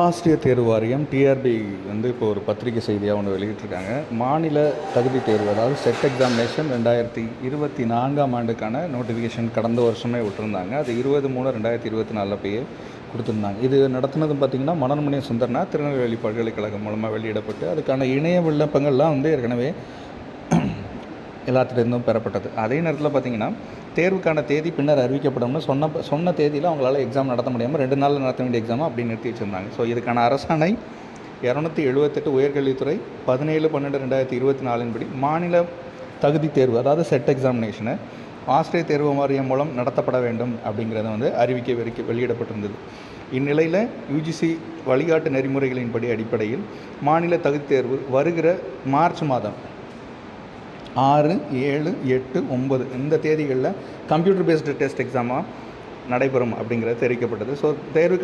ஆசிரியர் தேர்வு வாரியம் டிஆர்பி வந்து இப்போ ஒரு பத்திரிகை செய்தியாக ஒன்று வெளியிட்டிருக்காங்க. மாநில தகுதி தேர்வு அதாவது செட் எக்ஸாமினேஷன் ரெண்டாயிரத்தி இருபத்தி நான்காம் ஆண்டுக்கான நோட்டிஃபிகேஷன் கடந்த வருஷமே விட்டுருந்தாங்க. அது இருபது மூணு ரெண்டாயிரத்தி இருபத்தி நாலில் போய் கொடுத்துருந்தாங்க. இது நடத்துனது பார்த்திங்கன்னா மனோன்மணி சுந்தர்னா திருநெல்வேலி பல்கலைக்கழகம் மூலமாக வெளியிடப்பட்டு அதுக்கான இணைய விண்ணப்பங்கள்லாம் வந்து ஏற்கனவே எல்லாத்துலேருந்தும் பெறப்பட்டது. அதே நேரத்தில் பார்த்தீங்கன்னா தேர்வுக்கான தேதி பின்னர் அறிவிக்கப்படும்னு சொன்ன சொன்ன தேதியில் அவங்களால எக்ஸாம் நடத்த முடியாமல் ரெண்டு நாளில் நடத்த வேண்டிய எக்ஸாம் அப்படி நிறுத்தி வச்சுருந்தாங்க. ஸோ இதுக்கான அரசாணை இரநூத்தி எழுபத்தெட்டு உயர்கல்வித்துறை பதினேழு பன்னெண்டு ரெண்டாயிரத்தி இருபத்தி நாலின்படி மாநில தகுதி தேர்வு அதாவது செட் எக்ஸாமினேஷனை ஆசிரியர் தேர்வு வாரியம் மூலம் நடத்தப்பட வேண்டும் அப்படிங்கிறத வந்து அறிவிக்க வெறிக்க வெளியிடப்பட்டிருந்தது. இந்நிலையில் யூஜிசி வழிகாட்டு நெறிமுறைகளின்படி அடிப்படையில் மாநில தகுதி தேர்வு வருகிற மார்ச் மாதம் ஆறு ஏழு எட்டு ஒம்பது இந்த தேதிகளில் கம்ப்யூட்டர் பேஸ்டு டெஸ்ட் எக்ஸாமாக நடைபெறும் அப்படிங்கிறது தெரிவிக்கப்பட்டது. ஸோ தேர்வுக்கான